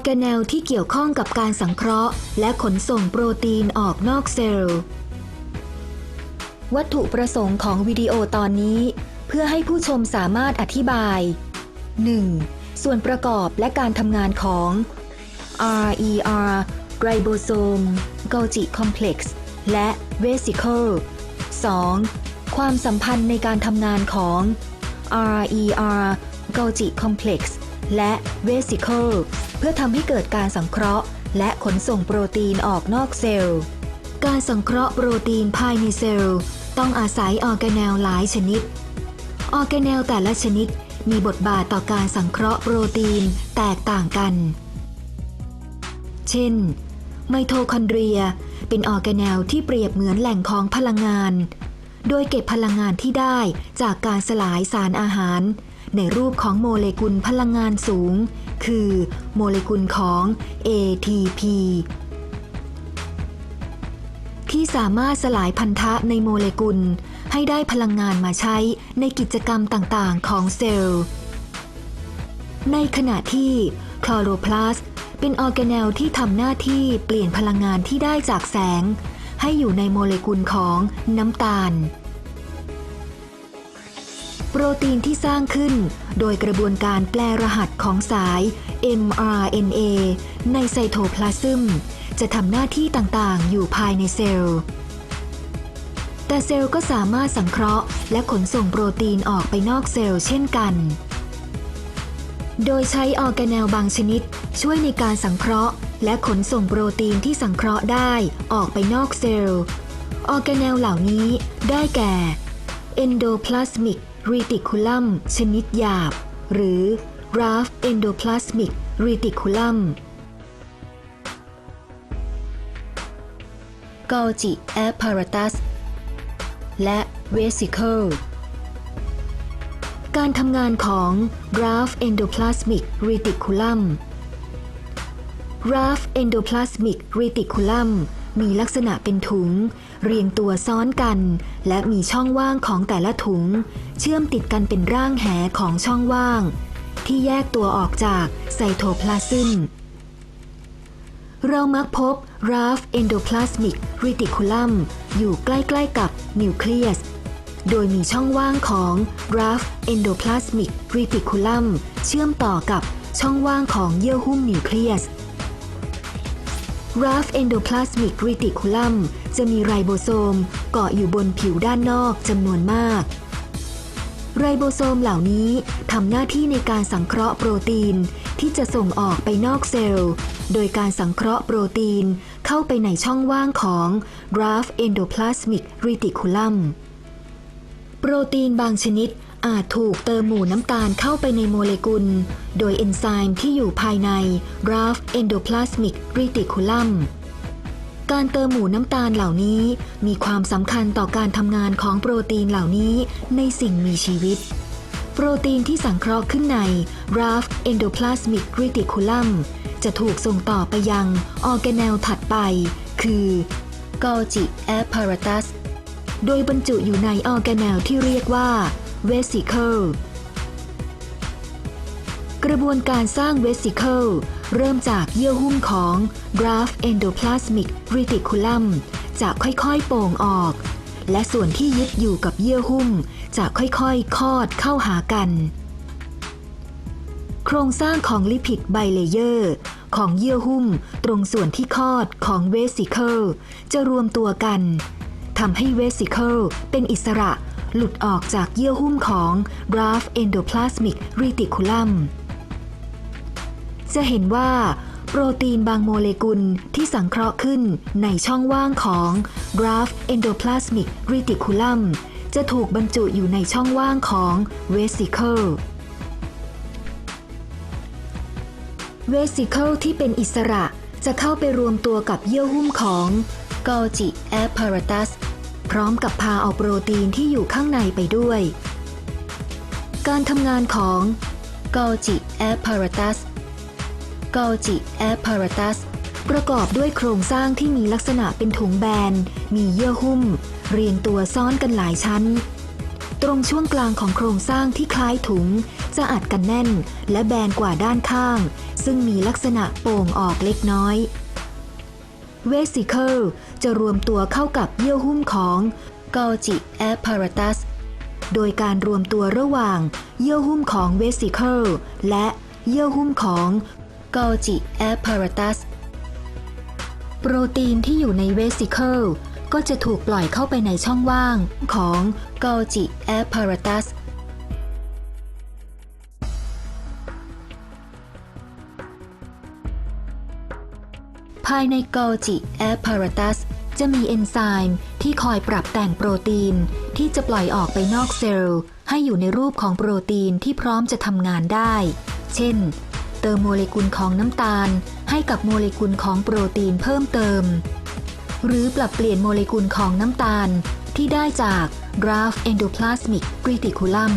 ออร์แกเนลที่เกี่ยวข้องกับการสังเคราะห์ และขนส่งโปรตีนออกนอกเซลล์ วัตถุประสงค์ของวิดีโอตอนนี้ เพื่อให้ผู้ชมสามารถอธิบาย 1. ส่วนประกอบและการทำงานของ RER ribosome Golgi complex และ vesicle 2. ความสัมพันธ์ในการทำงานของ RER Golgi complex และ vesicle เพื่อทำให้เกิดการสังเคราะห์ และขนส่งโปรตีนออกนอกเซลล์ การสังเคราะห์โปรตีนภายในเซลล์ ต้องอาศัยออร์แกเนลหลายชนิด ออร์แกเนลแต่ละชนิดมีบทบาทต่อการสังเคราะห์โปรตีนแตกต่างกัน เช่น ไมโทคอนเดรีย เป็นออร์แกเนลที่เปรียบเหมือนแหล่งของพลังงาน โดยเก็บพลังงานที่ได้จากการสลายสารอาหาร ในรูปของโมเลกุลพลังงานสูง คือโมเลกุลของ ATP ที่สามารถสลายพันธะในโมเลกุล ให้ได้พลังงานมาใช้ในกิจกรรมต่างๆ ของเซลล์ ในขณะที่คลอโรพลาสต์เป็นออร์แกเนลที่ทำหน้าที่เปลี่ยนพลังงานที่ได้จากแสง ให้อยู่ในโมเลกุลของน้ำตาล โปรตีนที่สร้างขึ้น โดยกระบวนการแปลรหัสของสาย mRNA ในไซโทพลาซึมจะทำหน้าที่ต่างๆ อยู่ภายในเซลล์ แต่เซลล์ก็สามารถสังเคราะห์ และขนส่งโปรตีนออกไปนอกเซลล์เช่นกัน โดยใช้ออร์แกเนลบางชนิด ช่วยในการสังเคราะห์ และขนส่งโปรตีนที่สังเคราะห์ได้ออกไปนอกเซลล์ ออร์แกเนลเหล่านี้ได้แก่ endoplasmic reticulum ชนิดหยาบ หรือ rough endoplasmic reticulum Golgi apparatus และ vesicle การทำงานของ rough endoplasmic reticulum rough endoplasmic reticulum มีลักษณะเป็นถุง เรียงตัวซ้อนกัน และมีช่องว่างของแต่ละถุง เชื่อมติดกันเป็นร่างแหของช่องว่าง ที่แยกตัวออกจากไซโทพลาซึมเรามักพบ rough endoplasmic reticulum อยู่ใกล้ๆกับนิวเคลียส โดยมีช่องว่างของ rough endoplasmic reticulum เชื่อมต่อกับช่องว่างของเยื่อหุ้มนิวเคลียส rough endoplasmic reticulum จะมีไรโบโซมเกาะอยู่บนผิวด้านนอกจำนวนมาก ไรโบโซมเหล่านี้ทำหน้าที่ในการสังเคราะห์โปรตีนที่จะส่งออกไปนอกเซลล์ โดยการสังเคราะห์โปรตีนเข้าไปในช่องว่างของ rough endoplasmic reticulum โปรตีนบางชนิด อาจถูกเติมหมู่น้ำตาลเข้าไปในโมเลกุล โดยเอนไซม์ที่อยู่ภายใน rough endoplasmic reticulum การเติมหมู่น้ำตาลเหล่านี้ มีความสำคัญต่อการทำงานของโปรตีนเหล่านี้ในสิ่งมีชีวิต โปรตีนที่สังเคราะห์ขึ้นใน rough endoplasmic reticulum จะถูกส่งต่อไปยังออร์แกเนลถัดไป คือ Golgi apparatus โดยบรรจุอยู่ในออร์แกเนลที่เรียกว่า vesicle กระบวนการสร้าง vesicle เริ่มจากเยื่อหุ้มของ rough endoplasmic reticulum จะค่อยๆโป่งออก และส่วนที่ยึดอยู่กับเยื่อหุ้มจะค่อยๆคลอดเข้าหากัน โครงสร้างของลิพิดไบเลเยอร์ของเยื่อหุ้มตรงส่วนที่คลอดของ vesicle จะรวมตัวกันทำให้ vesicle เป็นอิสระ หลุดออกจากเยื่อหุ้มของ rough endoplasmic reticulum จะเห็นว่า โปรตีนบางโมเลกุลที่สังเคราะห์ขึ้นในช่องว่างของ rough endoplasmic reticulum จะถูกบรรจุอยู่ในช่องว่างของ vesicle vesicle ที่เป็นอิสระจะเข้าไปรวมตัวกับเยื่อหุ้มของ Golgi apparatus พร้อมกับพาเอาโปรตีนที่อยู่ข้างในไปด้วย การทำงานของ Golgi apparatus Golgi apparatus ประกอบด้วยโครงสร้างที่มีลักษณะเป็นถุงแบน มีเยื่อหุ้ม เรียงตัวซ้อนกันหลายชั้น ตรงช่วงกลางของโครงสร้างที่คล้ายถุง จะอัดกันแน่น และแบนกว่าด้านข้าง ซึ่งมีลักษณะโป่งออกเล็กน้อย เวสิเคิลจะรวมตัวเข้ากับเยื่อหุ้มของ Golgi apparatus โดยการรวมตัวระหว่างเยื่อหุ้มของเวสิเคิลและเยื่อหุ้มของ Golgi apparatus โปรตีนที่อยู่ในเวสิเคิลก็จะถูกปล่อยเข้าไปในช่องว่างของ Golgi apparatus ภายใน Golgi apparatus จะมีเอนไซม์ที่คอยปรับแต่งโปรตีน ที่จะปล่อยออกไปนอกเซลล์ ให้อยู่ในรูปของโปรตีนที่พร้อมจะทำงานได้ เช่น เติมโมเลกุลของน้ำตาล ให้กับโมเลกุลของโปรตีนเพิ่มเติม หรือปรับเปลี่ยนโมเลกุลของน้ำตาล ที่ได้จาก graph endoplasmic reticulum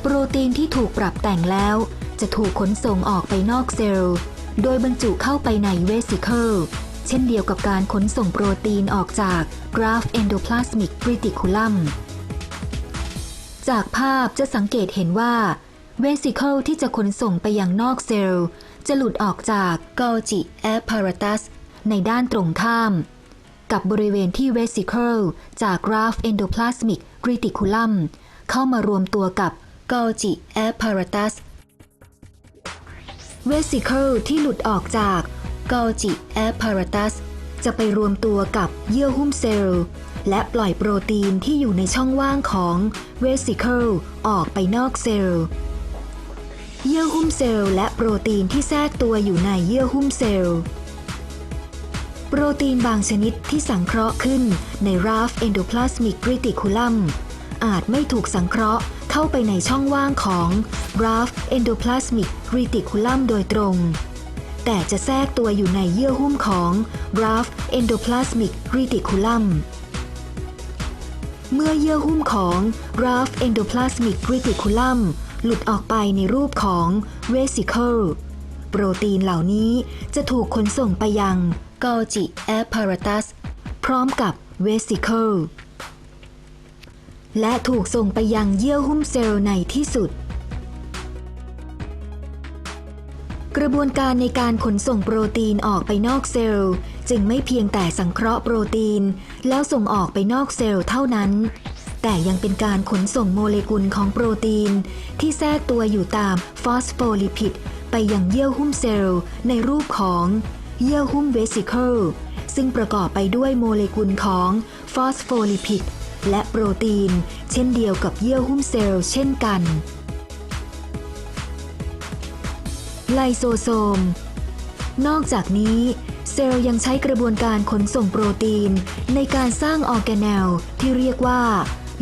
โปรตีนที่ถูกปรับแต่งแล้ว จะถูกขนส่งออกไปนอกเซลล์ โดยบรรจุเข้าไปในเวสิเคิลเช่นเดียวกับการขนส่งโปรตีนออกจาก graph endoplasmic reticulum จากภาพจะสังเกตเห็นว่าเวสิเคิลที่จะขนส่งไปยังนอกเซลล์ จะหลุดออกจาก Golgi apparatus ในด้านตรงข้าม กับบริเวณที่เวสิเคิลจาก graph endoplasmic reticulum เข้ามารวมตัวกับ Golgi apparatus เวสิเคิ ลที่หลุดออกจาก Golgi apparatus จะไปรวมตัวกับเยื่อหุ้มเซลล์ และปล่อยโปรตีนที่อยู่ในช่องว่างของเวสิเคิลออกไปนอกเซลล์ เยื่อหุ้มเซลล์และโปรตีนที่แทรกตัวอยู่ในเยื่อหุ้มเซลล์ โปรตีนบางชนิดที่สังเคราะห์ขึ้นใน Raph endoplasmic reticulum อาจไม่ถูกสังเคราะห์ เข้าไปในช่องว่างของ Raph endoplasmic reticulum โดยตรง แต่จะแทรกตัวอยู่ในเยื่อหุ้มของ Raph endoplasmic reticulum เมื่อเยื่อหุ้มของ Raph endoplasmic reticulum หลุดออกไปในรูปของ vesicle โปรตีนเหล่านี้จะถูกขนส่งไปยัง Golgi apparatus พร้อมกับ vesicle และถูกส่งไปยังเยื่อหุ้มเซลล์ในที่สุด กระบวนการในการขนส่งโปรตีนออกไปนอกเซลล์ จึงไม่เพียงแต่สังเคราะห์โปรตีน แล้วส่งออกไปนอกเซลล์เท่านั้น แต่ยังเป็นการขนส่งโมเลกุลของโปรตีน ที่แทรกตัวอยู่ตามฟอสโฟลิพิดไปยังเยื่อหุ้มเซลล์ในรูปของเยื่อหุ้มเวสิเคิลซึ่งประกอบไปด้วยโมเลกุลของฟอสโฟลิพิด และโปรตีน เช่นเดียวกับเยื่อหุ้มเซลล์เช่นกันไลโซโซม นอกจากนี้เซลล์ยังใช้กระบวนการขนส่งโปรตีน ในการสร้างออร์แกเนลที่เรียกว่า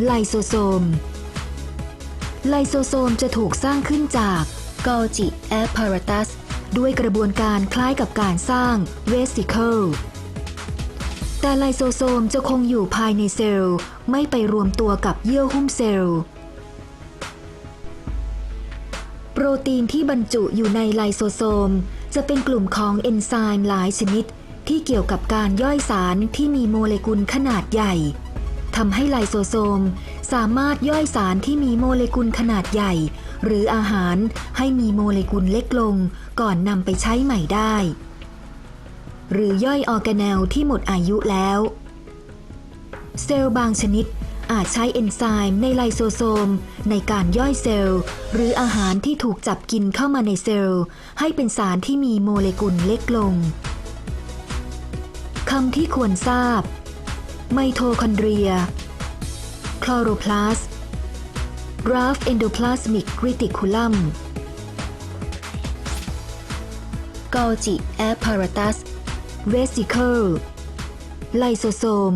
ไลโซโซม ไลโซโซมจะถูกสร้างขึ้นจาก Golgi apparatus ด้วยกระบวนการคล้ายกับการสร้าง vesicle แต่ไลโซโซมจะคงอยู่ภายในเซลล์ ไม่ไปรวมตัวกับเยื่อหุ้มเซลล์ โปรตีนที่บรรจุอยู่ในไลโซโซม จะเป็นกลุ่มของเอนไซม์หลายชนิด ที่เกี่ยวกับการย่อยสารที่มีโมเลกุลขนาดใหญ่ทำให้ไลโซโซม สามารถย่อยสารที่มีโมเลกุลขนาดใหญ่ หรืออาหารให้มีโมเลกุลเล็กลง ก่อนนำไปใช้ใหม่ได้ หรือย่อยออแกเนลที่หมดอายุแล้ว เซลล์บางชนิดอาจใช้เอนไซม์ในไลโซโซม ในการย่อยเซลล์ หรืออาหารที่ถูกจับกินเข้ามาในเซลล์ ให้เป็นสารที่มีโมเลกุลเล็กลงคำที่ควรทราบ ไมโทคอนเดรีย คลอโรพลาส Graph endoplasmic reticulum Golgi apparatus vesicle ไลโซโซม